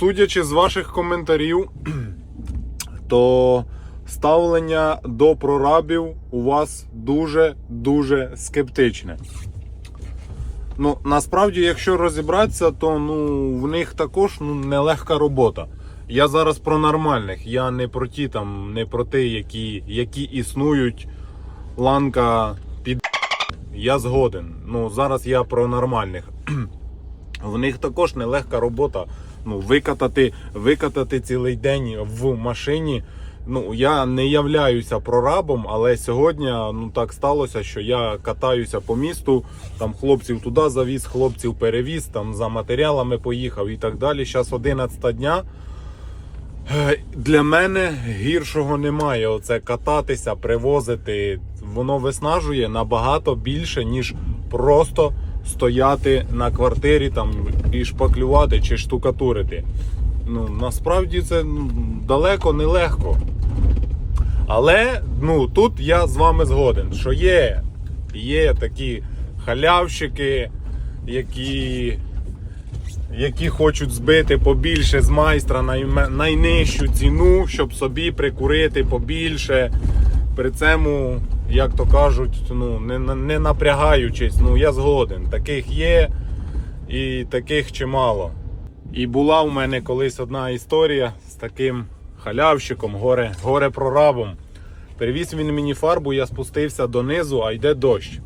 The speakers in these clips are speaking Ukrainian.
судячи з ваших коментарів, то ставлення до прорабів у вас дуже-дуже скептичне. Ну, насправді, якщо розібратися, то ну, в них також ну, нелегка робота. Я зараз про нормальних, я не про ті там, не про ті, які, які існують ланка під. Я згоден. Ну, зараз я про нормальних. В них також нелегка робота. Ну, викатати, викатати цілий день в машині. Ну, я не являюся прорабом, але сьогодні ну так сталося, що я катаюся по місту. Там хлопців туди завіз, хлопців перевіз, там за матеріалами поїхав і так далі. Зараз 11 дня. Для мене гіршого немає. Оце кататися, привозити. Воно виснажує набагато більше, ніж просто стояти на квартирі там і шпаклювати чи штукатурити. Ну, насправді це ну, далеко не легко. Але ну, тут я з вами згоден, що є, є такі халявщики, які які хочуть збити побільше з майстра найнижчу ціну, щоб собі прикурити побільше. При цьому, як то кажуть, ну, не, не напрягаючись, ну я згоден. Таких є і таких чимало. І була у мене колись одна історія з таким халявщиком, горе, горе прорабом. Привіз він мені фарбу, я спустився донизу, а йде дощ.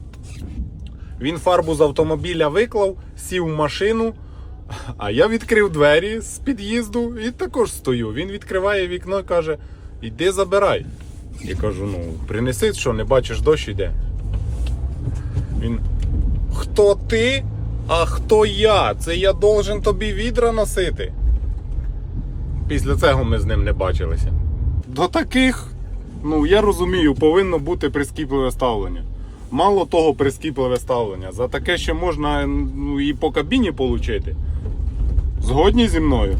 Він фарбу з автомобіля виклав, сів в машину, а я відкрив двері з під'їзду і також стою. Він відкриває вікно і каже: Іди забирай. Я кажу: ну, принеси, що не бачиш, дощ іде. Він. Хто ти? А хто я? Це я должен тобі відра носити. Після цього ми з ним не бачилися. До таких, ну я розумію, повинно бути прискіпливе ставлення. Мало того, прискіпливе ставлення. За таке ще можна ну, і по кабіні отримати. Згодні зі мною?